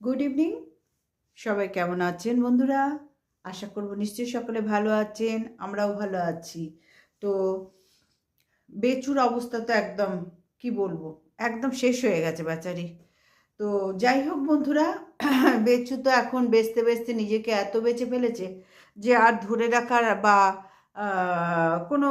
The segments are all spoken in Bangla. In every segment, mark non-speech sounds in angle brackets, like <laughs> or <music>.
গুড ইভিনিং সবাই কেমন আছেন বন্ধুরা? আশা করব নিশ্চয়ই সকলে ভালো আছেন, আমরাও ভালো আছি। তো বেচুর অবস্থা তো একদম, কি বলব, একদম শেষ হয়ে গেছে বেচারি। তো যাই হোক বন্ধুরা, <clears throat> বেচু তো এখন বেচতে বেচতে নিজেকে এত বেঁচে ফেলেছে যে আর ধরে রাখার বা কোনো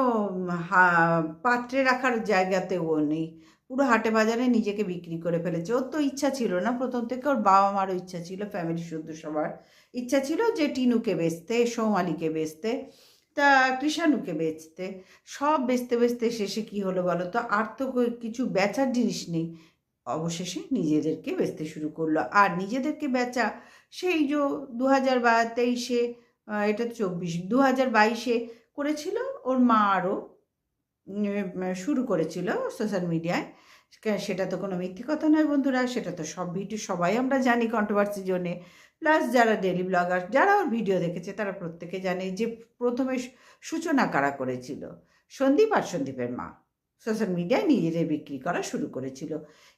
পাত্রে রাখার জায়গাতেও নেই। পুরো হাটে বাজারে নিজেকে বিক্রি করে ফেলেছে। ওর তো ইচ্ছা ছিল না। প্রথম থেকে ওর বাবা মারও ইচ্ছা ছিল ফ্যামিলি শুদ্ধ সবার। ইচ্ছা ছিল যে টিনুকে বেচতে, সৌমালিকে বেচতে, তা কৃষাণুকে বেচতে। সব বেচতে বেচতে শেষে কি হলো বলো তো? আর তো কিছু বেচার জিনিস নেই। অবশেষে নিজেদেরকে বেচতে শুরু করল। আর নিজেদেরকে বেচা, সেই যে দু হাজার বা তেইশে এটা চব্বিশ দু হাজার বাইশে করেছিল ওর মা আরও শুরু করেছিল সোশ্যাল মিডিয়ায়। সেটা তো কোনো মিথ্যে কথা নয় বন্ধুরা, সেটা তো সব ভিডিও, সবাই আমরা জানি কন্ট্রোভার্সির জন্যে প্লাস যারা ডেলি ব্লগার যারা ওর ভিডিও দেখেছে, তারা প্রত্যেকে জানে যে প্রথমে সূচনা কারা করেছিল? সন্দীপ আর সন্দীপের মা। সোশ্যাল মিডিয়ায় নিজেদের বিক্রি করা শুরু করেছিল।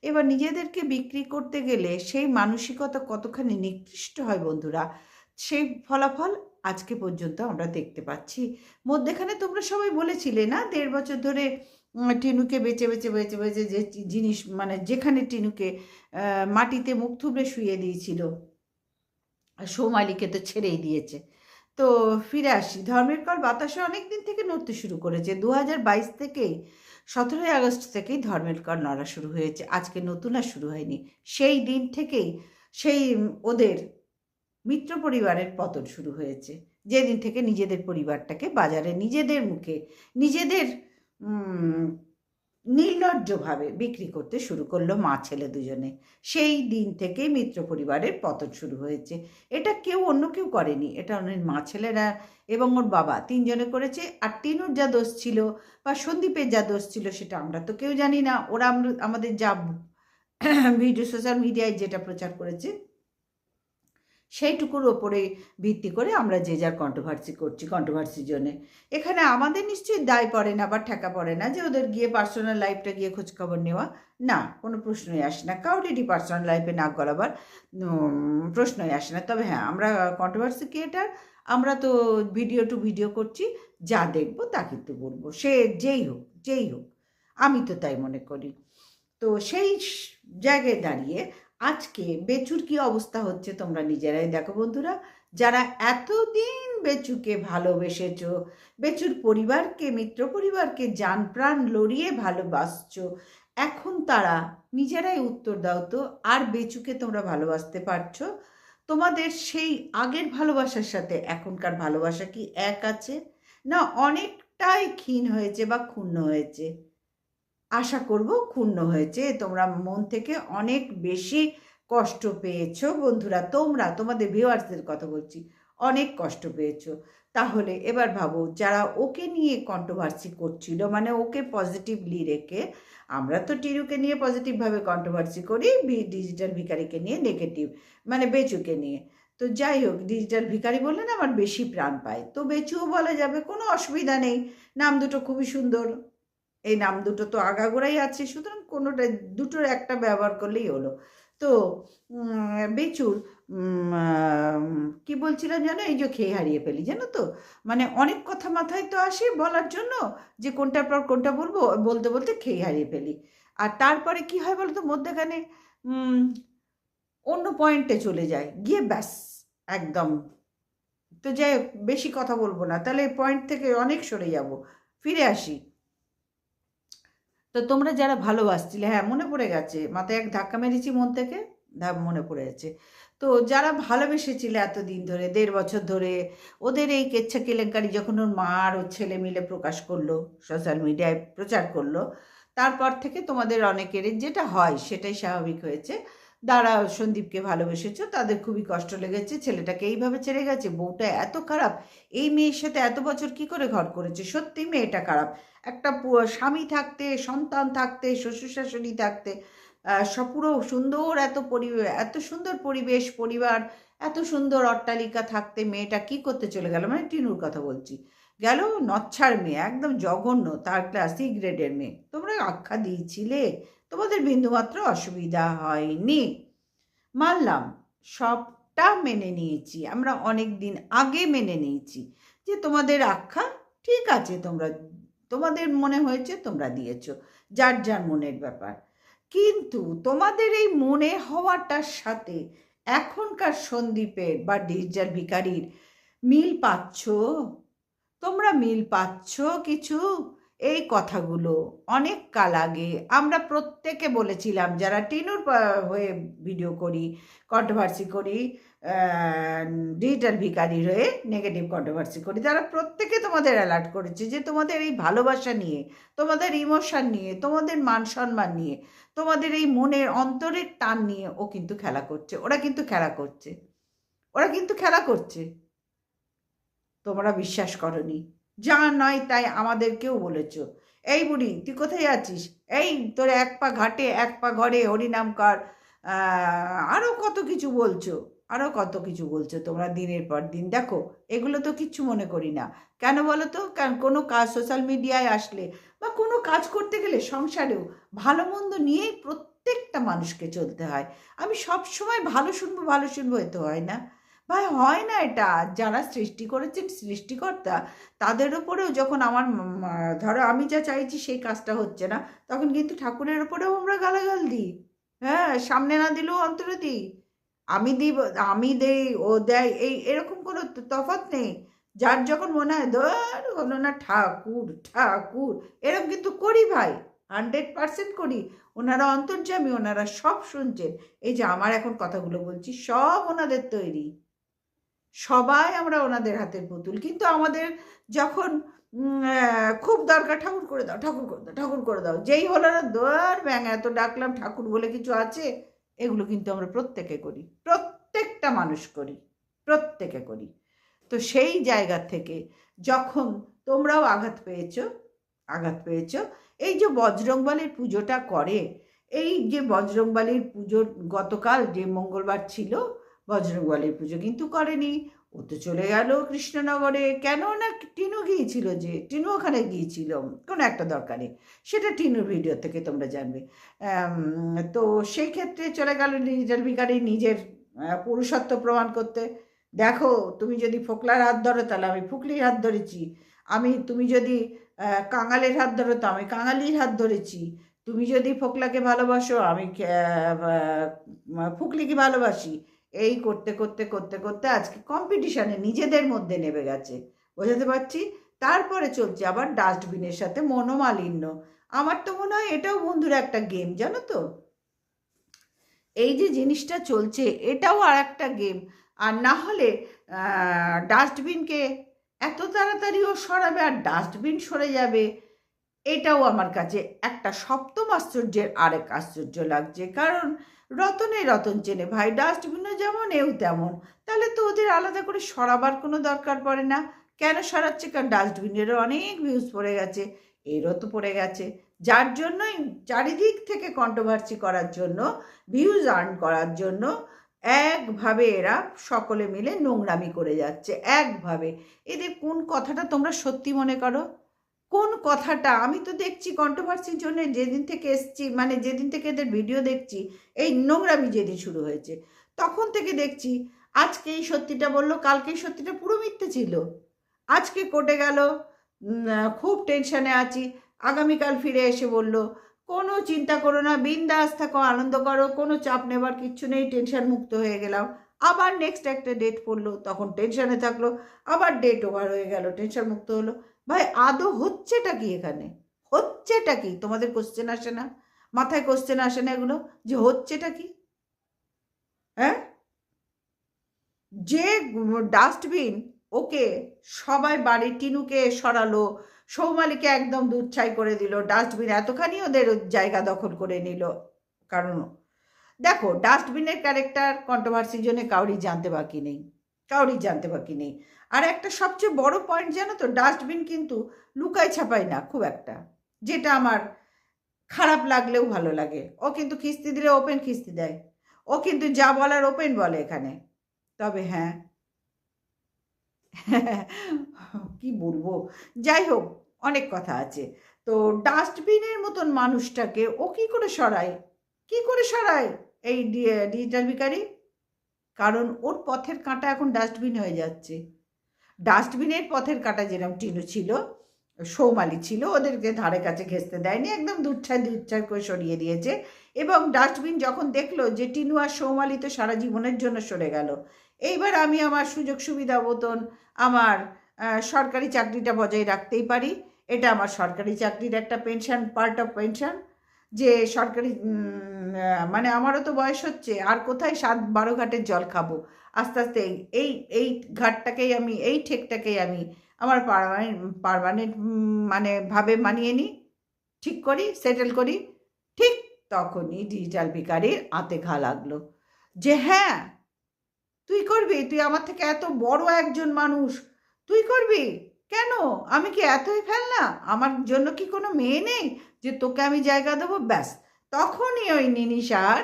এবার নিজেদেরকে বিক্রি করতে গেলে সেই মানসিকতা কতখানি নিকৃষ্ট হয় বন্ধুরা, সেই ফলাফল আজকে পর্যন্ত আমরা দেখতে পাচ্ছি। মধ্যেখানে তোমরা সবাই বলেছিলে না, দেড় বছর ধরে টিনুকে বেঁচে বেঁচে বেঁচে বেঁচে যে জিনিস মানে যেখানে টিনুকে মাটিতে মুখ থুবড়ে শুয়ে দিয়েছিল, সৌমালিকে তো ছেড়েই দিয়েছে। তো ফিরে আসি, ধর্মের কল বাতাসে অনেক দিন থেকে নড়তে শুরু করেছে দু হাজার বাইশ থেকেই, সতেরোই আগস্ট থেকেই ধর্মের কল নড়া শুরু হয়েছে, আজকে নতুন আর শুরু হয়নি। সেই দিন থেকেই, সেই ওদের মিত্র পরিবারের পতন শুরু হয়েছে। যেদিন থেকে নিজেদের পরিবারটাকে বাজারে নিজেদের মুখে, নিজেদের নির্লজ্জভাবে বিক্রি করতে শুরু করল মা ছেলে দুজনে। সেই দিন থেকেই মিত্র পরিবারের পতন শুরু হয়েছে। এটা কেউ অন্য কেউ করেনি। এটা ওর মা ছেলেরা এবং ওর বাবা তিনজনে করেছে। আর টিনুর যা দোষ ছিল বা সন্দীপের যা দোষ ছিল সেটা আমরা তো কেউ জানি না। ওরা আমাদের যা ভিডিও, সোশ্যাল মিডিয়ায় যেটা প্রচার করেছে সেইটুকুর ওপরে ভিত্তি করে আমরা যে যার কন্ট্রোভার্সি করছি কন্ট্রোভার্সির জন্যে এখানে আমাদের নিশ্চয়ই দায় পড়ে না বা ঠেকা পড়ে না যে ওদের গিয়ে পার্সোনাল লাইফটা গিয়ে খোঁজখবর নেওয়া। না, কোনো প্রশ্নই আসে না। কাউরেরই পার্সোনাল লাইফে নাক গলাবার প্রশ্নই আসে না। তবে হ্যাঁ আমরা কন্ট্রোভার্সি ক্রিয়েটার আমরা তো ভিডিও টু ভিডিও করছি, যা দেখব তা কিন্তু বলব। সে যেই হোক যেই হোক, আমি তো তাই মনে করি। তো সেই জায়গায় দাঁড়িয়ে আজকে বেচুর কি অবস্থা হচ্ছে তোমরা নিজেরাই দেখো বন্ধুরা। যারা এতদিন বেচুকে ভালোবেসেছ, বেচুর পরিবারকে, মিত্র পরিবারকে, যান প্রাণ লড়িয়ে ভালোবাসছো, এখন তারা নিজেরাই উত্তর দাও তো, আর বেচুকে তোমরা ভালোবাসতে পারছ? তোমাদের সেই আগের ভালোবাসার সাথে এখনকার ভালোবাসা কি এক আছে? না অনেকটাই ক্ষীণ হয়েছে বা ক্ষুণ্ণ হয়েছে? আশা করব ক্ষুণ্ণ হয়েছে। তোমরা মন থেকে অনেক বেশি কষ্ট পেয়েছ বন্ধুরা। তোমরা, তোমাদের ভিউয়ার্সদের কথা বলছি, অনেক কষ্ট পেয়েছ। তাহলে এবার ভাবো, যারা ওকে নিয়ে কন্ট্রোভার্সি করছিল মানে ওকে পজিটিভলি রেখে, আমরা তো টিরুকে নিয়ে পজিটিভভাবে কন্ট্রোভার্সি করি ডিজিটাল ভিকারিকে নিয়ে নেগেটিভ মানে বেচুকে নিয়ে। তো যাই হোক ডিজিটাল ভিকারি বললে না আমার বেশি প্রাণ পায়। তো বেচুও বলা যাবে, কোনো অসুবিধা নেই, নাম দুটো খুবই সুন্দর। এই নাম দুটো তো আগাগোড়াই আছে, সুতরাং কোনোটা, দুটোর একটা ব্যবহার করলেই হলো। তো বেচুর কি বলছিলাম জানো? এই যে খেয়ে হারিয়ে ফেলি, জানো তো? মানে অনেক কথা মাথায় তো আসে বলার জন্য যে কোনটার পর কোনটা বলব, বলতে বলতে খেয়ে হারিয়ে ফেলি। আর তারপরে কি হয় বলো তো মধ্যেখানে অন্য পয়েন্টে চলে যায়, গিয়ে ব্যাস, একদম। তো যাই বেশি কথা বলব না, তাহলে পয়েন্ট থেকে অনেক সরে যাব, ফিরে আসি। তো তোমরা যারা ভালোবাসছিলে হ্যাঁ মনে পড়ে গেছে। মাথায় এক ধাক্কা মেরেছি মন থেকে, ধাপ মনে পড়ে গেছে। তো যারা ভালোবেসেছিল এতদিন ধরে, দেড় বছর ধরে, ওদের এই কেচ্ছা কেলেঙ্কারি যখন ওর মা আর ওর ছেলে মিলে প্রকাশ করল, সোশ্যাল মিডিয়ায় প্রচার করল, তারপর থেকে তোমাদের অনেকের যেটা হয়, সেটাই স্বাভাবিক হয়েছে। যারা সন্দীপকে ভালোবেসেছো, তাদের খুবই কষ্ট লেগেছে, ছেলেটাকে এইভাবে ছেড়ে গেছে, বউটা এত খারাপ, এই মেয়ের সাথে এত বছর কি করে ঘর করেছে? সত্যি মেয়েটা খারাপ। একটা স্বামী থাকতে, সন্তান থাকতে শ্বশুর শাশুড়ি থাকতে পুরো সুন্দর এত পরিবেশ এত সুন্দর পরিবেশ, পরিবার, এত সুন্দর অট্টালিকা থাকতে মেয়েটা কি করতে চলে গেল? মানে টিনুর কথা বলছি। গেল নচ্ছার মেয়ে, একদম জঘন্য, তার ক্লাস সি গ্রেডের মেয়ে। তোমরা আখ্যা দিয়েছিলে? তোমাদের বিন্দুমাত্র অসুবিধা হয়নি। মানলাম, সবটা মেনে নিয়েছি, আমরা অনেক দিন আগে মেনে নিয়েছি যে তোমাদের আখ্যা ঠিক আছে, তোমরা, তোমাদের মনে হয়েছে তোমরা দিয়েছ, যার যার মনের ব্যাপার। কিন্তু তোমাদের এই মনে হওয়াটার সাথে এখনকার সন্দীপের বা ডিজিটাল ভিকারির মিল পাচ্ছ? তোমরা মিল পাচ্ছ কিছু? এই কথাগুলো অনেক কাল আগে আমরা প্রত্যেকে বলেছিলাম, যারা টিনুর হয়ে ভিডিও করি কন্ট্রোভার্সি করি ডিজিটাল ভিকারির হয়ে নেগেটিভ কন্ট্রোভার্সি করি, তারা প্রত্যেকে তোমাদের অ্যালার্ট করেছে যে তোমাদের এই ভালোবাসা নিয়ে, তোমাদের ইমোশন নিয়ে, তোমাদের মান সম্মান নিয়ে, তোমাদের এই মনের অন্তরের টান নিয়ে ও কিন্তু খেলা করছে। ওরা কিন্তু খেলা করছে। ওরা কিন্তু খেলা করছে। তোমরা বিশ্বাস করনি। যা নয় তাই আমাদেরকেও বলেছ। এই বুড়ি, তুই কোথায় আছিস? এই তোর এক পা ঘাটে, এক পা ঘরে, হরিনাম কর। আরও কত কিছু বলছো? আরও কত কিছু বলছো তোমরা দিনের পর দিন? দেখো, এগুলো তো কিচ্ছু মনে করি না। কেন বলো তো? কারণ কোনো কাজ সোশ্যাল মিডিয়ায় আসলে বা কোনো কাজ করতে গেলে সংসারেও ভালো মন্দ নিয়েই প্রত্যেকটা মানুষকে চলতে হয়। আমি সব সময় ভালো শুনব ভালো শুনব এ তো হয় না। ভাই, হয় না এটা। যারা সৃষ্টি করেছেন সৃষ্টিকর্তা, তাদের উপরেও যখন আমার ধরো আমি যা চাইছি সেই কাজটা হচ্ছে না, তখন কিন্তু ঠাকুরের উপরেও আমরা গালাগাল দিই। হ্যাঁ সামনে না দিলেও অন্তরে দিই। আমি দিব, আমি দেই, ও দেয়, এই, এরকম কোনো তো- তফাৎ নেই। যার যখন মনে হয়, ধর হলো না, ঠাকুর ঠাকুর। এরকম কিন্তু করি ভাই হান্ড্রেড পার্সেন্ট করি। ওনারা অন্তর্যামী, ওনারা সব শুনছেন। এই যে আমার এখন কথাগুলো বলছি, সব ওনাদের তৈরি। সবাই আমরা ওনাদের হাতের পুতুল। কিন্তু আমাদের যখন খুব দরকার, ঠাকুর করে দাও, ঠাকুর করে দাও, ঠাকুর করে দাও, যেই হলো না দর ব্যাং এত ডাকলাম, ঠাকুর বলে কিছু আছে? এগুলো কিন্তু আমরা প্রত্যেকে করি, প্রত্যেকটা মানুষ করি, প্রত্যেকে করি। তো সেই জায়গা থেকে যখন তোমরাও আঘাত পেয়েছ, আঘাত পেয়েছ, এই যে বজরংবলীর পুজোটা করে, এই যে বজরংবলীর পুজোর গতকাল যে মঙ্গলবার ছিল বজরংবলীর পুজো কিন্তু করেনি। ও তো চলে গেল কৃষ্ণনগরে। কেন না টিনু গিয়েছিল যে? টিনু ওখানে গিয়েছিল। কোনো একটা দরকারে। সেটা টিনুর ভিডিও থেকে তোমরা জানবে। তো সেই ক্ষেত্রে চলে গেল নিজের ভিকারি নিজের পুরুষত্ব প্রমাণ করতে। দেখো, তুমি যদি ফোকলার হাত ধরো, তাহলে আমি ফুকলির হাত ধরেছি। আমি, তুমি যদি কাঙালের হাত ধরো, তো আমি কাঙালির হাত ধরেছি। তুমি যদি ফোকলাকে ভালোবাসো, আমি ফুকলিকে ভালোবাসি। এই করতে করতে করতে করতে আজকে কম্পিটিশানে নিজেদের মধ্যে নেমে গেছে। বোঝাতে পারছি? তারপরে চলছে আবার ডাস্টবিনের সাথে মনোমালিন্য। আমার তো মনে হয় এটাও বন্ধুরা একটা গেম জানো তো? এই যে জিনিসটা চলছে, এটাও আর একটা গেম আর না হলে ডাস্টবিনকে এত তাড়াতাড়ি ও সরাবে আর ডাস্টবিন সরে যাবে, এটাও আমার কাছে একটা সপ্তম আশ্চর্যের আরেক আশ্চর্য লাগছে। কারণ রতনে রতন চেনে, ভাই ডাস্টবিনও যেমন, এও তেমন। তাহলে তো ওদের আলাদা করে সরাবার কোনো দরকার পড়ে না। কেন সরাচ্ছে? কারণ ডাস্টবিনেরও অনেক ভিউজ পড়ে গেছে। এরও তো পড়ে গেছে। যার জন্যই চারিদিক থেকে কন্ট্রোভার্সি করার জন্য ভিউজ আর্ন করার জন্য একভাবে এরা সকলে মিলে নোংরামি করে যাচ্ছে। একভাবে। এদের কোন কথাটা তোমরা সত্যি মনে করো? কোন কথাটা? আমি তো দেখছি কন্ট্রোভার্সির জন্য যেদিন থেকে এসছি মানে যেদিন থেকে এদের ভিডিও দেখছি, এই নোংরামি যেদিন শুরু হয়েছে, তখন থেকে দেখছি আজকে এই সত্যিটা বলল কালকে এই সত্যিটা পুরো মিথ্যে ছিল। আজকে কোর্টে গেল খুব টেনশানে আছি, আগামীকাল ফিরে এসে বলল, কোনো চিন্তা করো না, বিন্দাস থাকো, আনন্দ করো, কোনো চাপ নেবার কিচ্ছু নেই টেনশন মুক্ত হয়ে গেলাম। আবার নেক্সট একটা ডেট পড়ল, তখন টেনশানে থাকল, আবার ডেট ওভার হয়ে গেল টেনশন মুক্ত হলো। ভাই, আদৌ হচ্ছেটা কি এখানে? হচ্ছেটা কি? তোমাদের কোশ্চেন আসে না? মাথায় কোশ্চেন আসে না এগুলো? যে হচ্ছেটা কি? হ্যাঁ? যে ডাস্টবিন ওকে সবাই বাড়ির টিনুকে সরালো, সৌমালিকে একদম দুধ ছাই করে দিল ডাস্টবিন এতখানি ওদের জায়গা দখল করে নিল। কারণ দেখো ডাস্টবিনের ক্যারেক্টার কন্ট্রোভার্সির জন্য কাউরি জানতে বাকি নেই। কাউরি জানতে বাকি নেই। আর একটা সবচেয়ে বড় পয়েন্ট জানো তো ডাস্টবিন কিন্তু লুকায় ছাপাই না, খুব একটা। যেটা আমার খারাপ লাগলেও ভালো লাগে। ও কিন্তু খিস্তি দিলে ওপেন খিস্তি দেয়। ও কিন্তু যা বলার ওপেন বলে এখানে। তবে হ্যাঁ। <laughs> কি বলব? যাই হোক, অনেক কথা আছে। তো ডাস্টবিনের মতন মানুষটাকে ও কি করে সরায়? কি করে সরায় এই ডিজিটাল ভিকারি কারণ ওর পথের কাঁটা এখন ডাস্টবিন হয়ে যাচ্ছে। ডাস্টবিনের পথের কাঁটা যেরকম টিনু ছিল, সৌমালি ছিল, ওদেরকে ধারে কাছে ঘেঁচতে দেয়নি, একদম দুচ্ছায় দুচ্ছায় করে সরিয়ে দিয়েছে এবং ডাস্টবিন যখন দেখল যে টিনু আর সৌমালি তো সারা জীবনের জন্য সরে গেল, এইবার আমি আমার সুযোগ সুবিধা মতন আমার সরকারি চাকরিটা বজায় রাখতেই পারি। এটা আমার সরকারি চাকরির একটা পেনশন পার্ট অফ পেনশন যে সরকারি মানে আমারও তো বয়স হচ্ছে, আর কোথায় সাত বারো ঘাটের জল খাব? আস্তে আস্তে এই- এই ঘাটটাকেই আমি, এই ঠেকটাকেই আমি আমার পারমানেন্ট মানে ভাবে মানিয়ে নিই। ঠিক করি, সেটেল করি, ঠিক তখনই ডিজিটাল বিকারির আতে ঘা লাগল। যে হ্যাঁ তুই করবি? তুই আমার থেকে এত বড় একজন মানুষ, তুই করবি? কেন? আমি কি এতই ফেলনা? আমার জন্য কি কোনো মেয়ে নেই? যে তোকে আমি জায়গা দেবো, ব্যাস। তখনই ওই নিনিশার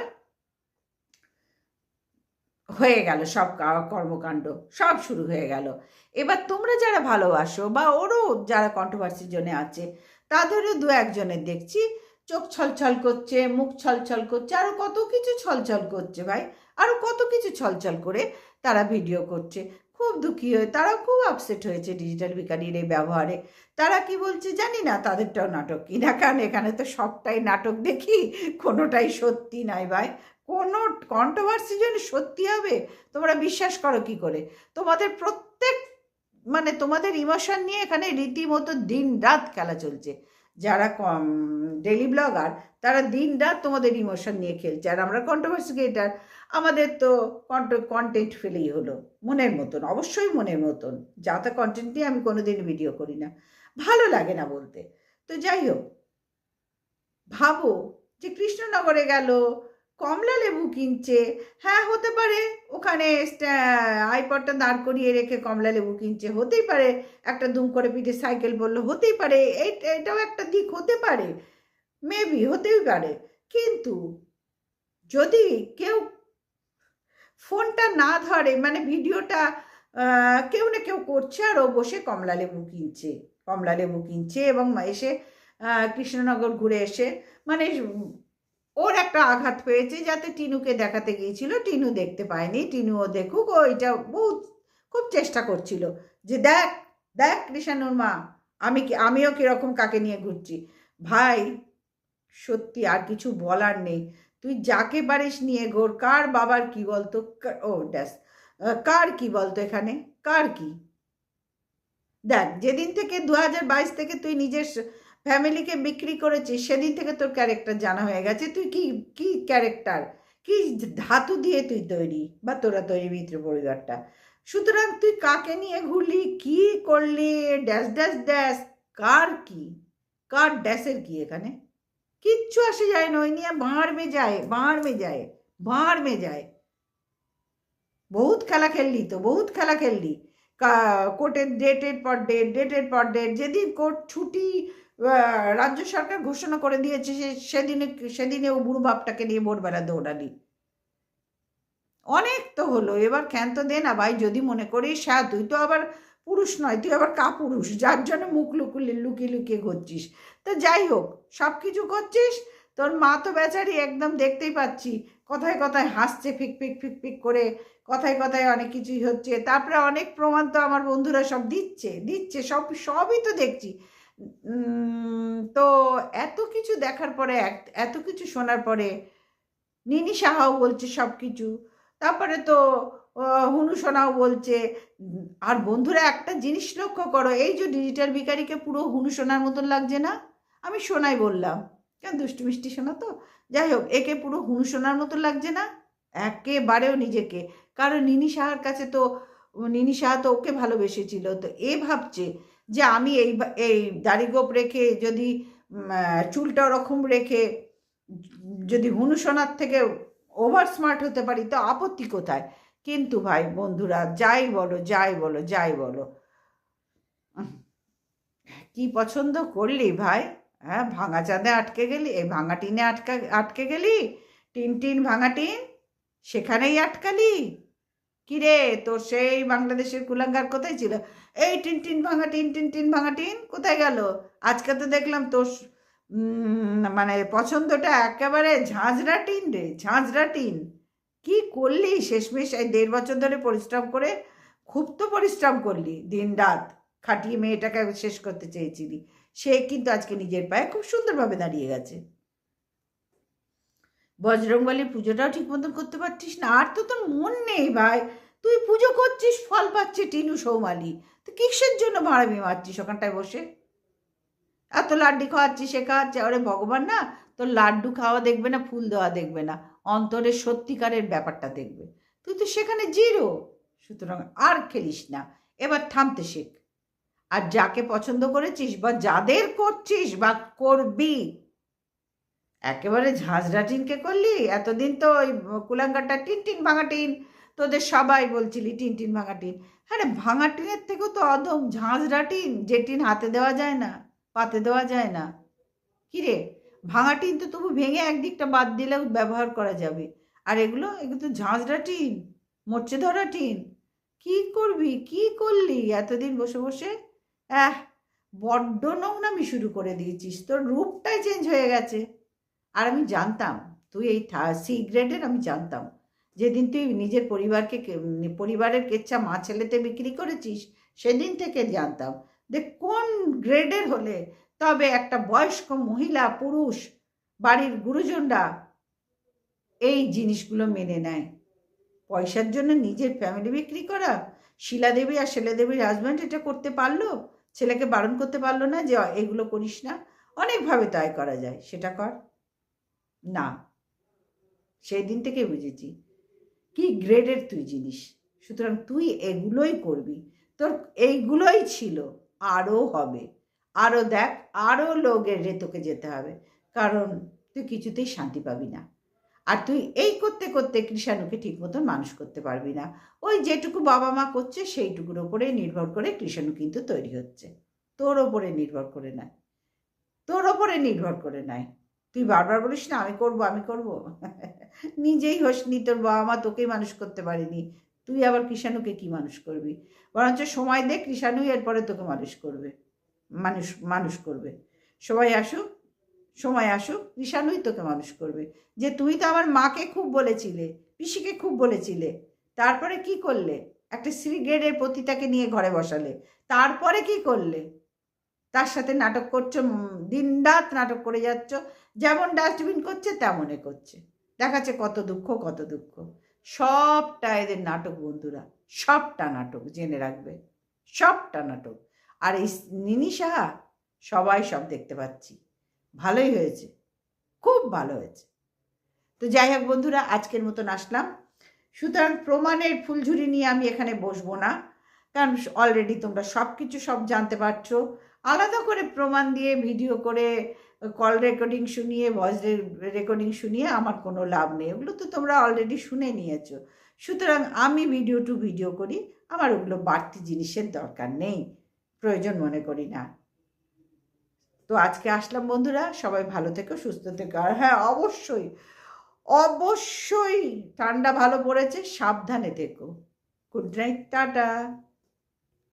হয়ে গেল সব কর্মকাণ্ড, সব শুরু হয়ে গেল। এবার তোমরা যারা ভালোবাসো বা ওরও যারা কন্ট্রোভার্সির জন্য আছে, তাদেরও দু একজনের দেখছি চোখ ছলছল করছে, মুখ ছলছল করছে আরও কত কিছু ছলছল করছে ভাই আরও কত কিছু ছলছল করে তারা ভিডিও করছে। খুব দুঃখী হয়ে। তারা খুব আপসেট হয়েছে ডিজিটাল ভিকারির এই ব্যবহারে। তারা কি বলছে জানি না, তাদেরটাও নাটক কি না? কারণ এখানে তো সবটাই নাটক দেখি, কোনোটাই সত্যি নয় ভাই। কোনো কন্ট্রোভার্সি জন্য সত্যি হবে, তোমরা বিশ্বাস করো কি করে? তোমাদের প্রত্যেক মানে তোমাদের ইমোশন নিয়ে এখানে রীতিমতো দিন রাত খেলা চলছে। যারা কম ডেলি ব্লগার তারা দিন রাত তোমাদের ইমোশন নিয়ে খেলছে। আর আমরা কন্ট্রোভার্সি ক্রিয়েটার আমাদের তো কন্টেন্ট ফেলেই হলো। মনের মতন, অবশ্যই মনের মতন। যা তা কন্টেন্ট নিয়ে আমি কোনোদিন ভিডিও করি না। ভালো লাগে না বলতে। তো যাই হোক, ভাবো যে কৃষ্ণনগরে গেল, কমলা লেবু কিনছে। হ্যাঁ হতে পারে। ওখানে আইপডটা দাঁড় করিয়ে রেখে কমলা লেবু কিনছে। হতেই পারে। একটা দুম করে পিঠে সাইকেল বলল, হতেই পারে। এটাও একটা দিক হতে পারে। মেবি হতেই পারে। কিন্তু যদি কেউ ফোনটা না ধরে মানে ভিডিওটা কেউ না কেউ করছে আর ও বসে কমলা লেবু কিনছে, কমলা লেবু কিনছে এবং এসে কৃষ্ণনগর ঘুরে এসে মানে ওর একটা আঘাত পেয়েছে যাতে টিনুকে দেখাতে গিয়েছিল, টিনু দেখতে পায়নি টিনুও দেখুক, ও এটা বহুত, খুব চেষ্টা করছিল যে দেখ দেখ কৃষাণুর মা, আমি কি, আমিও কীরকম কাকে নিয়ে ঘুরছি? ভাই, সত্যি আর কিছু বলার নেই। তুই যাকে পারিস নিয়ে ঘোর। কার বাবার কি বলতো? ও ড্যাস কার কি বলতো এখানে? কার কি? দেখ, যেদিন থেকে দু হাজার বাইশ থেকে তুই নিজের ফ্যামিলিকে বিক্রি করেছিস, সেদিন থেকে তোর ক্যারেক্টার জানা হয়ে গেছে। তুই কি কি ক্যারেক্টার কি ধাতু দিয়ে তুই তৈরি? বা তোরা তৈরি মিত্র পরিবারটা? সুতরাং তুই কাকে নিয়ে ঘুরলি? কি করলি? Dash dash dash. কার কি? কার ড্যাশের কি এখানে? কিচ্ছু আসে যায় না, ওই নিয়ে বাঁড় মে যায় বাঁড় মে যায় বাঁড় মে যায় বহুত খেলা খেললি তো, বহুত খেলা খেললি। কোর্টের ডেটের পর ডেট, ডেটের পর ডেট, যেদিন কোর্ট ছুটি রাজ্য সরকার ঘোষণা করে দিয়েছে সে, সেদিনে সেদিনে ও বুড়ো বাপটাকে নিয়ে ভোরবেলা দৌড়ালি। অনেক তো হলো, এবার ক্ষান্ত দে না ভাই, যদি মনে করিস হ্যাঁ তুই তো আবার পুরুষ নয়, তুই আবার কাপুরুষ, যার জন্য মুখ লুকুলি লুকিয়ে লুকিয়ে ঘুরছিস। তো যাই হোক সব কিছু করছিস, তোর মা তো বেচারি একদম দেখতেই পাচ্ছি, কথায় কথায় হাসছে, ফিক ফিক ফিক ফিক করে, কথায় কথায় অনেক কিছুই হচ্ছে, তারপরে অনেক প্রমাণ তো আমার বন্ধুরা সব দিচ্ছে দিচ্ছে, সব, সবই তো দেখছি। তো এত কিছু দেখার পরে এত কিছু শোনার পরে, নিনি সাহাও বলছে সব কিছু তারপরে তো আহ, হুনু সোনাও বলছে আর বন্ধুরা একটা জিনিস লক্ষ্য করো এই যে ডিজিটাল ভিকারিকে পুরো হুনু সোনার মতন লাগছে না? আমি সোনাই বললাম কেন দুষ্টু মিষ্টি শোনা তো? যাই হোক একে পুরো হুনু সোনার মতন লাগছে না একেবারেও নিজেকে। কারণ নিনি সাহার কাছে তো নিনি সাহা তো ওকে ভালোবেসেছিল তো এ ভাবছে যে আমি এই এই দাড়িগোপ রেখে যদি চুলটা ওরকম রেখে যদি হুনু সোনার থেকে ওভার স্মার্ট হতে পারি তো আপত্তি কোথায়? কিন্তু ভাই, বন্ধুরা, যাই বলো যাই বলো যাই বলো। কি পছন্দ করলি ভাই? হ্যাঁ ভাঙা চাঁদে আটকে গেলি? এই ভাঙা টিনে আটকা, আটকে গেলি? টিন টিন ভাঙা টিন? সেখানেই আটকালি? কিরে, তোর সেই বাংলাদেশের কুলাঙ্গার কোথায় ছিল? এই টিন টিন ভাঙা টিন টিন টিন ভাঙা টিন কোথায় গেল? আজকে তো দেখলাম তোর মানে পছন্দটা একেবারে ঝাঁঝরা টিন রে, ঝাঁঝরা টিন। কি করলি? শেষমেশ এই দেড় বছর ধরে পরিশ্রম করে খুব তো পরিশ্রম করলি, দিন রাত খাটিয়ে মেয়েটাকে শেষ করতে চেয়েছিলি। সে কিন্তু আজকে নিজের পায়ে খুব সুন্দরভাবে দাঁড়িয়ে গেছে। বজরংবলীর পুজোটাও ঠিক মতন করতে পারছিস না। আর তো তোর মন নেই ভাই। তুই পুজো করছিস, ফল পাচ্ছে, টিনু সৌমালি। তো কিসের জন্য ভাড়া ভাড়ামি মারছিস ওখানটায় বসে? এত লাড্ডু খাওয়াচ্ছিস, সে খাওয়াচ্ছে। আরে ভগবান না, তোর লাড্ডু খাওয়া দেখবে না, ফুল দেওয়া দেখবে না। অন্তরের সত্যিকারের ব্যাপারটা দেখবে। তুই তো সেখানে জিরো। সুতরাং আর খেলিস না। এবার থামতে শেখ। আর যাকে পছন্দ করেছিস বা যাদের করছিস বা করবি। একেবারে ঝাঁঝরা টিনকে করলি এতদিন তো ওই কুলাঙ্গাটা টিন টিন ভাঙা টিন তোদের সবাই বলছিলি টিন টিন ভাঙা টিন হ্যাঁ রে, ভাঙা টিনের থেকেও তো অদম ঝাঁঝরা টিন যে টিন হাতে দেওয়া যায় না পাতে দেওয়া যায় না। কিরে? ভাঙা টিন তো তবু ভেঙে একদিকটা বাদ দিলেও ব্যবহার করা যাবে। আর এগুলো এগুলো তো ঝাঁঝরা টিন, মরচে ধরা টিন। কি করবি? কি করলি এতদিন বসে বসে? আহ বড্ড নোংরামি শুরু করে দিয়েছিস। তোর রূপটাই চেঞ্জ হয়ে গেছে। আর আমি জানতাম, তুই এই সি গ্রেডের আমি জানতাম। যেদিন তুই নিজের পরিবারকে পরিবারের কেচ্ছা মা ছেলেতে বিক্রি করেছিস, সেদিন থেকে জানতাম। দেখ, কোন গ্রেডের হলে তবে একটা বয়স্ক মহিলা, পুরুষ, বাড়ির গুরুজনরা এই জিনিসগুলো মেনে নেয়। পয়সার জন্য নিজের ফ্যামিলি বিক্রি করা শিলা দেবী আর শিলা দেবীর হাজব্যান্ড এটা করতে পারল, ছেলেকে বারণ করতে পারল না যে, এগুলো করিস না। অনেকভাবে তাই করা যায়, সেটা কর। না সেই দিন থেকে বুঝেছি, কি গ্রেডের তুই জিনিস? সুতরাং তুই এগুলোই করবি। তোর এইগুলোই ছিল, আরও হবে। আরও দেখ আরও লোকের রে তোকে যেতে হবে। কারণ তুই কিছুতেই শান্তি পাবি না। আর তুই এই করতে করতে কৃষাণুকে ঠিক মতন মানুষ করতে পারবি না। ওই যেটুকু বাবা মা করছে, সেইটুকুর ওপরে নির্ভর করে কৃষাণু কিন্তু তৈরি হচ্ছে। তোর ওপরে নির্ভর করে নয় তোর ওপরে নির্ভর করে নয় তুই বারবার বলিস না, আমি করব আমি করব। <laughs> নিজেই হসনি তোর বাবা মা তোকেই মানুষ করতে পারেনি। তুই আবার কৃষাণুকে কি মানুষ করবি? বরঞ্চ সময় দে, কৃষাণুই এরপরে তোকে মানুষ করবে। মানুষ মানুষ করবে। সবাই আসুক, সময় আসুক কৃষাণুই তোকে মানুষ করবে। যে তুই তো আমার মাকে খুব বলেছিলে, পিসিকে খুব বলেছিলে, তারপরে কি করলে? একটা সিগ্রেডের পতিতাকে নিয়ে ঘরে বসালে, তারপরে কি করলে? তার সাথে নাটক করছ দিন রাত নাটক করে যাচ্ছ, যেমন ডাস্টবিন করছে, তেমনই করছে। দেখাচ্ছে কত দুঃখ কত দুঃখ। সবটা এদের নাটক, বন্ধুরা, সবটা নাটক, জেনে রাখবে, সবটা নাটক। আর এই নিনি সাহা সবাই সব দেখতে পাচ্ছি। ভালোই হয়েছে। খুব ভালো হয়েছে। তো যাই হোক বন্ধুরা, আজকের মতন আসলাম। সুতরাং প্রমাণের ফুলঝুরি নিয়ে আমি এখানে বসবো না। কারণ অলরেডি তোমরা সব কিছু সব জানতে পারছ। আলাদা করে প্রমাণ দিয়ে, ভিডিও করে কল রেকর্ডিং শুনিয়ে ভয়েস রেকর্ডিং শুনিয়ে আমার কোনো লাভ নেই। ওগুলো তো তোমরা অলরেডি শুনে নিয়েছো। সুতরাং আমি ভিডিও টু ভিডিও করি। আমার ওগুলো বাড়তি জিনিসের দরকার নেই। প্রয়োজন মনে করি না। তো আজকে আসলাম বন্ধুরা, সবাই ভালো থেকো, সুস্থ থেকো। আর হ্যাঁ অবশ্যই অবশ্যই ঠান্ডা ভালো পড়েছে, সাবধানে থেকো। Good night tata.